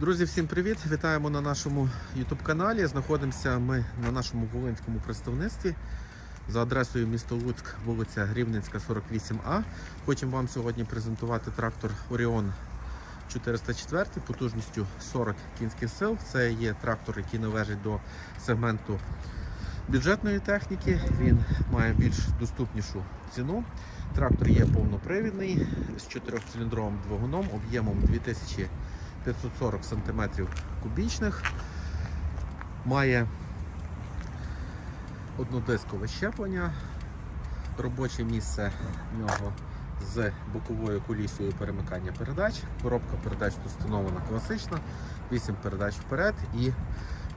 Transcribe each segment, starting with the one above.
Друзі, всім привіт! Вітаємо на нашому YouTube каналі. Знаходимося ми на нашому волинському представництві за адресою місто Луцьк, вулиця Рівненська, 48А. Хочемо вам сьогодні презентувати трактор Orion 404 потужністю 40 кінських сил. Це є трактор, який належить до сегменту бюджетної техніки. Він має більш доступнішу ціну. Трактор є повнопривідний з 4-циліндровим двигуном об'ємом 2000 540 см кубічних. Має однодискове щеплення. Робоче місце в нього з боковою кулісою перемикання передач. Коробка передач тут встановлена класична, 8 передач вперед і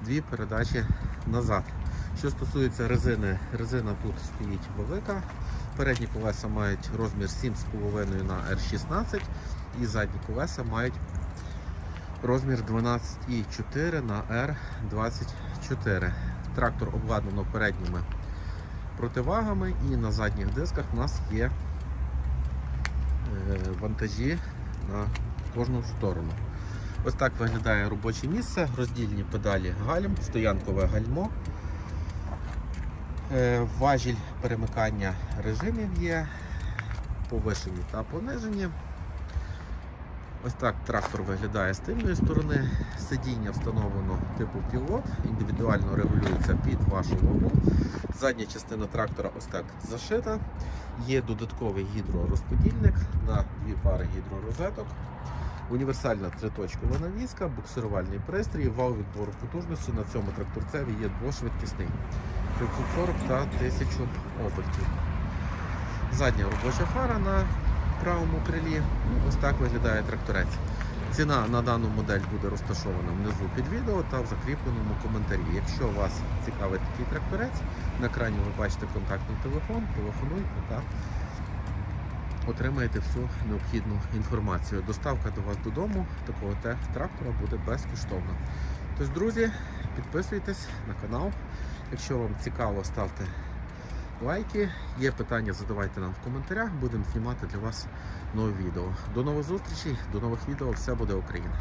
2 передачі назад. Що стосується резини, резина тут стоїть велика. Передні колеса мають розмір 7,5 на R16 і задні колеса мають розмір 12,4 на R24. Трактор обладнано передніми противагами і на задніх дисках у нас є е, вантажі на кожну сторону. Ось так виглядає робоче місце, роздільні педалі гальм, стоянкове гальмо. Е, Важіль перемикання режимів є, повишені та понижені. Ось так трактор виглядає з тильної сторони. Сидіння встановлено типу пілот, індивідуально регулюється під вашу вагу. Задня частина трактора ось так зашита. Є додатковий гідророзподільник на дві пари гідророзеток. Універсальна триточкова навіска, буксирувальний пристрій, вал відбору потужності на цьому тракторцеві є двошвидкісний 540 та 1000 обертів. Задня робоча фара на правому крилі. Ну, Ось так виглядає тракторець. Ціна на дану модель буде розташована внизу під відео та в закріпленому коментарі. Якщо вас цікавить такий тракторець, на екрані ви бачите контактний телефон, телефонуйте та отримаєте всю необхідну інформацію. Доставка до вас додому такого трактора буде безкоштовна. Тож, друзі, підписуйтесь на канал. Якщо вам цікаво, ставте лайки. Є питання, задавайте нам в коментарях. Будемо знімати для вас нове відео. До нових зустрічей, до нових відео. Все буде Україна!